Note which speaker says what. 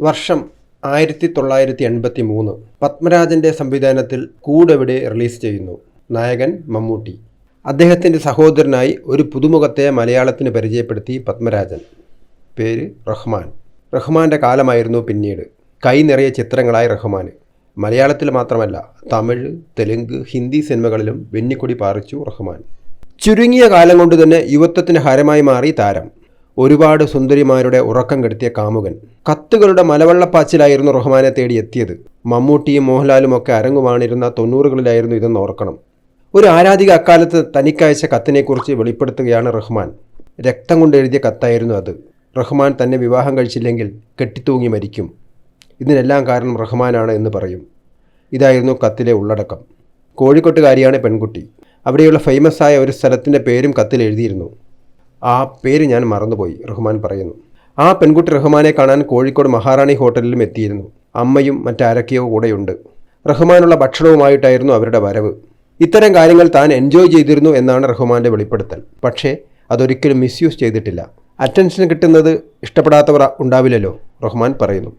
Speaker 1: വർഷം ആയിരത്തി തൊള്ളായിരത്തി എൺപത്തി മൂന്ന് പത്മരാജന്റെ സംവിധാനത്തിൽ കൂടെവിടെ റിലീസ് ചെയ്യുന്നു. നായകൻ മമ്മൂട്ടി. അദ്ദേഹത്തിന്റെ സഹോദരനായി ഒരു പുതുമുഖത്തെ മലയാളത്തിന് പരിചയപ്പെടുത്തി പത്മരാജൻ. പേര് റഹ്മാൻ. റഹ്മാന്റെ കാലമായിരുന്നു പിന്നീട്. കൈ നിറയെ ചിത്രങ്ങളായി റഹ്മാൻ. മലയാളത്തിൽ മാത്രമല്ല തമിഴ് തെലുങ്ക് ഹിന്ദി സിനിമകളിലും വെന്നിക്കൊടി പാറിച്ചു റഹ്മാൻ. ചുരുങ്ങിയ കാലം കൊണ്ട് തന്നെ യുവത്വത്തിന് ഹരമായി മാറി താരം. ഒരുപാട് സുന്ദരിമാരുടെ ഉറക്കം കെടുത്തിയ കാമുകൻ. കത്തുകളുടെ മലവെള്ളപ്പാച്ചിലായിരുന്നു റഹ്മാനെ തേടി എത്തിയത് മമ്മൂട്ടിയും മോഹൻലാലും ഒക്കെ അരങ്ങുവാണിരുന്ന തൊണ്ണൂറുകളിലായിരുന്നു ഇതെന്ന് ഓർക്കണം. ഒരു ആരാധിക അക്കാലത്ത് തനിക്കയച്ച കത്തിനെക്കുറിച്ച് വെളിപ്പെടുത്തുകയാണ് റഹ്മാൻ. രക്തം കൊണ്ട് എഴുതിയ കത്തായിരുന്നു അത്. റഹ്മാൻ തന്നെ വിവാഹം കഴിച്ചില്ലെങ്കിൽ കെട്ടിത്തൂങ്ങി മരിക്കും. ഇതിനെല്ലാം കാരണം റഹ്മാനാണ് എന്ന് പറയും. ഇതായിരുന്നു കത്തിലെ ഉള്ളടക്കം. കോഴിക്കോട്ടുകാരിയാണ് പെൺകുട്ടി. അവിടെയുള്ള ആയ ഒരു സ്ഥലത്തിന്റെ പേരും കത്തിൽ എഴുതിയിരുന്നു. ആ പേര് ഞാൻ മറന്നുപോയി റഹ്മാൻ പറയുന്നു. ആ പെൺകുട്ടി റഹ്മാനെ കാണാൻ കോഴിക്കോട് മഹാറാണി ഹോട്ടലിലും എത്തിയിരുന്നു. അമ്മയും മറ്റാരൊക്കെയോ കൂടെയുണ്ട്. റഹ്മാനുള്ള ഭക്ഷണവുമായിട്ടായിരുന്നു അവരുടെ വരവ്. ഇത്തരം കാര്യങ്ങൾ താൻ എൻജോയ് ചെയ്തിരുന്നു എന്നാണ് റഹ്മാന്റെ വെളിപ്പെടുത്തൽ. പക്ഷേ അതൊരിക്കലും മിസ്യൂസ് ചെയ്തിട്ടില്ല. അറ്റൻഷൻ കിട്ടുന്നത് ഇഷ്ടപ്പെടാത്തവർ ഉണ്ടാവില്ലല്ലോ റഹ്മാൻ പറയുന്നു.